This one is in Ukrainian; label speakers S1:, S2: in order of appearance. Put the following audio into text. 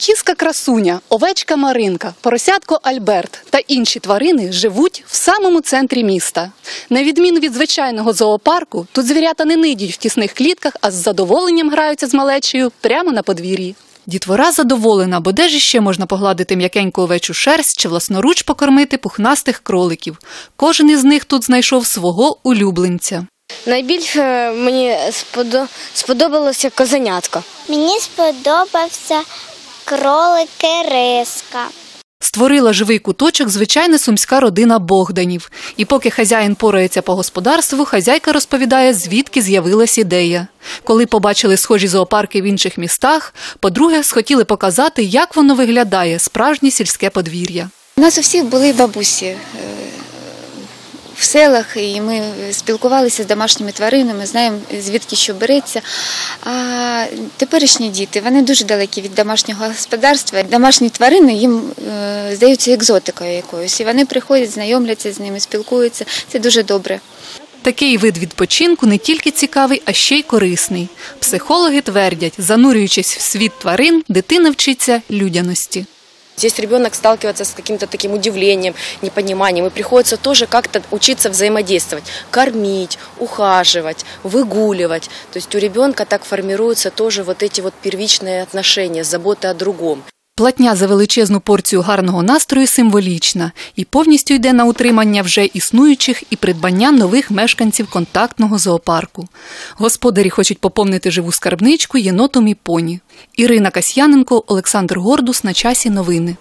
S1: Кіска красуня, овечка Маринка, поросятко Альберт та інші тварини живуть в самому центрі міста. На відміну від звичайного зоопарку, тут звірята не нидять в тісних клітках, а з задоволенням граються з малечею прямо на подвір'ї. Дітвора задоволена, бо де ж іще можна погладити м'якеньку овечу шерсть чи власноруч покормити пухнастих кроликів. Кожен із них тут знайшов свого улюбленця.
S2: Найбільше мені сподобалося козенятко.
S3: Мені сподобався кролик Риска.
S1: Створила живий куточок звичайна сумська родина Богданів. І поки хазяїн порається по господарству, хазяйка розповідає, звідки з'явилась ідея. Коли побачили схожі зоопарки в інших містах, по-друге, схотіли показати, як воно виглядає справжнє сільське подвір'я.
S4: У нас у всіх були бабусі е, в селах, і ми спілкувалися з домашніми тваринами, знаємо, звідки що береться. А теперішні діти вони дуже далекі від домашнього господарства. Домашні тварини їм е, здаються екзотикою якоюсь. І вони приходять, знайомляться з ними, спілкуються. Це дуже добре.
S1: Такий вид відпочинку не тільки цікавий, а ще й корисний. Психологи твердять, занурюючись в світ тварин, дитина вчиться людяності.
S5: Здесь ребенок сталкивается с каким-то таким удивлением, непониманием, и приходится тоже как-то учиться взаимодействовать, кормить, ухаживать, выгуливать. То есть у ребенка так формируются тоже вот эти вот первичные отношения, забота о другом.
S1: Платня за величезну порцію гарного настрою символічна і повністю йде на утримання вже існуючих і придбання нових мешканців контактного зоопарку. Господарі хочуть поповнити живу скарбничку єнотом і поні. Ірина Касьяненко, Олександр Гордус на часі новини.